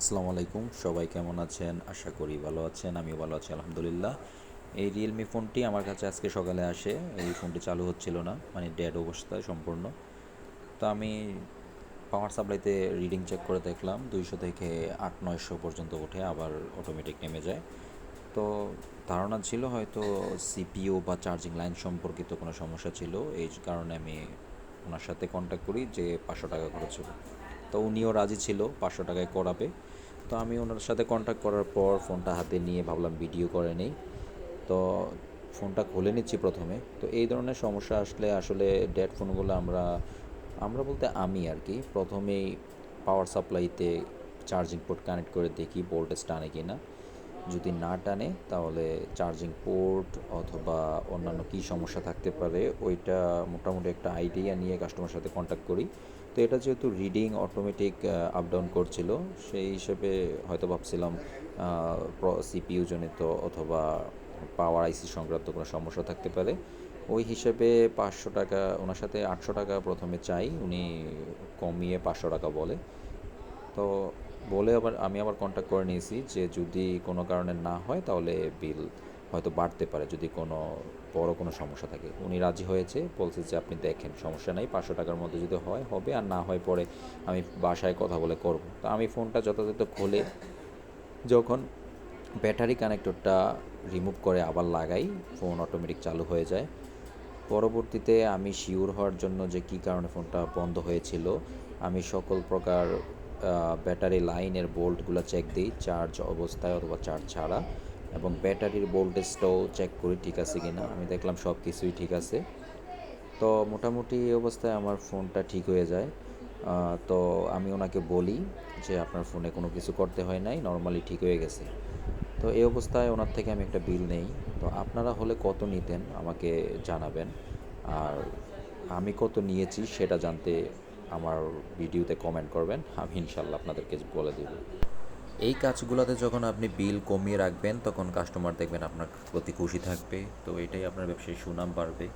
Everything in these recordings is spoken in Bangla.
আসসালামু আলাইকুম সবাই কেমন আছেন? আশা করি ভালো আছেন, আমিও ভালো আছি, আলহামদুলিল্লাহ। এই রিয়েলমি ফোনটি আমার কাছে আজকে সকালে আসে, এই ফোনটি চালু হচ্ছিল না মানে ডেড অবস্থায় সম্পূর্ণ। তো আমি পাওয়ার সাপ্লাইতে রিডিং চেক করে দেখলাম, দুইশো থেকে আট, নয়শো পর্যন্ত ওঠে, আবার অটোমেটিক নেমে যায়। তো ধারণা ছিল হয়তো সিপিও বা চার্জিং লাইন সম্পর্কিত কোনো সমস্যা ছিল, এই কারণে আমি ওনার সাথে কন্ট্যাক্ট করি যে পাঁচশো টাকা খরচ হবে। তো উনিও রাজি ছিল, পাঁচশো টাকায় করাবে। তো আমি ওনার সাথে কন্ট্যাক্ট করার পর ফোনটা হাতে নিয়ে ভাবলাম ভিডিও করে নেই। তো ফোনটা খুলে নিচ্ছি প্রথমে। তো এই ধরনের সমস্যা আসলে আসলে ডেড ফোনগুলো আমরা আমরা বলতে আমি আর কি। প্রথমেই পাওয়ার সাপ্লাইতে চার্জিং পোর্ট কানেক্ট করে দেখি ভোল্টেজ টানে কি না যদি না টানে, তাহলে চার্জিং পোর্ট অথবা অন্যান্য কী সমস্যা থাকতে পারে, ওইটা মোটামুটি একটা আইডিয়া নিয়ে কাস্টমার সাথে কন্ট্যাক্ট করি। তো এটা যেহেতু রিডিং অটোমেটিক আপ ডাউন করছিল, সেই হিসেবে হয়তো ভাবছিলাম সিপিইউ জনিত অথবা পাওয়ার আইসি সংক্রান্ত কোনো সমস্যা থাকতে পারে। ওই হিসেবে পাঁচশো টাকা, ওনার সাথে আটশো টাকা প্রথমে চাই, উনি কমিয়ে পাঁচশো টাকা বলে। তো বলে আবার আমি আবার কন্ট্যাক্ট করে নিয়েছি যে যদি কোনো কারণে না হয় তাহলে বিল হয়তো বাড়তে পারে যদি কোনো বড় কোনো সমস্যা থাকে। উনি রাজি হয়েছে, বলছে যে আপনি দেখেন, সমস্যা নাই, পাঁচশো টাকার মধ্যে যদি হয়, হবে আর না হয় পরে আমি বাসায় কথা বলে করব। তো আমি ফোনটা যথাযথ খুলে যখন ব্যাটারি কানেক্টরটা রিমুভ করে আবার লাগাই ফোন অটোমেটিক চালু হয়ে যায়। পরবর্তীতে আমি শিওর হওয়ার জন্য যে কী কারণে ফোনটা বন্ধ হয়েছিল, আমি সকল প্রকার ব্যাটারি লাইনের বোল্টগুলো চেক দিই চার্জ অবস্থায় অথবা চার্জ ছাড়া, এবং ব্যাটারির ভোল্টেজটাও চেক করি ঠিক আছে কি না আমি দেখলাম সব কিছুই ঠিক আছে। তো মোটামুটি এই অবস্থায় আমার ফোনটা ঠিক হয়ে যায়। তো আমি ওনাকে বলি যে আপনার ফোনে কোনো কিছু করতে হয় নাই নর্মালি ঠিক হয়ে গেছে। তো এই অবস্থায় ওনার থেকে আমি একটা বিল নেই। তো আপনারা হলে কত নিতেন আমাকে জানাবেন। আর আমি কত নিয়েছি সেটা জানতে আমার ভিডিওতে কমেন্ট করবেন, আমি ইনশাল্লাহ আপনাদেরকে বলে দেব। এই কাজগুলোতে যখন আপনি বিল কমিয়ে রাখবেন, তখন কাস্টমার দেখবেন আপনার প্রতি খুশি থাকবে। তো এটাই আপনার ব্যবসায় সুনাম বাড়বে।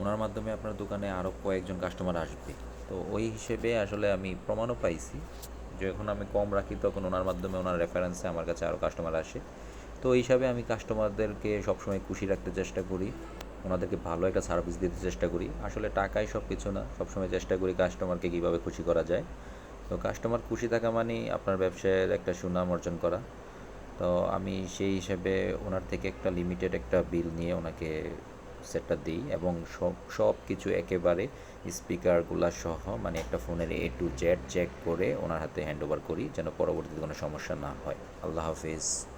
ওনার মাধ্যমে আপনার দোকানে আরও কয়েকজন কাস্টমার আসবে। তো ওই হিসেবে আসলে আমি প্রমাণও পাইছি। যখন আমি কম রাখি, তখন ওনার মাধ্যমে, ওনার রেফারেন্সে আমার কাছে আরও কাস্টমার আসে। তো এই হিসাবে আমি কাস্টমারদেরকে সবসময় খুশি রাখতে চেষ্টা করি। ওনাদেরকে ভালো একটা সার্ভিস দিতে চেষ্টা করি। আসলে টাকাই সব কিছু না, সবসময় চেষ্টা করি কাস্টমারকে কীভাবে খুশি করা যায়। তো কাস্টমার খুশি থাকা মানেই আপনার ব্যবসায়ের একটা সুনাম অর্জন করা। তো আমি সেই হিসেবে ওনার থেকে একটা লিমিটেড একটা বিল নিয়ে ওনাকে সেটটা দিই এবং সব সব কিছু একেবারে স্পিকারগুলো সহ মানে একটা ফোনের এ টু জেড চেক করে ওনার হাতে হ্যান্ড ওভার করি যেন পরবর্তীতে কোনো সমস্যা না হয়। আল্লাহ হাফিজ।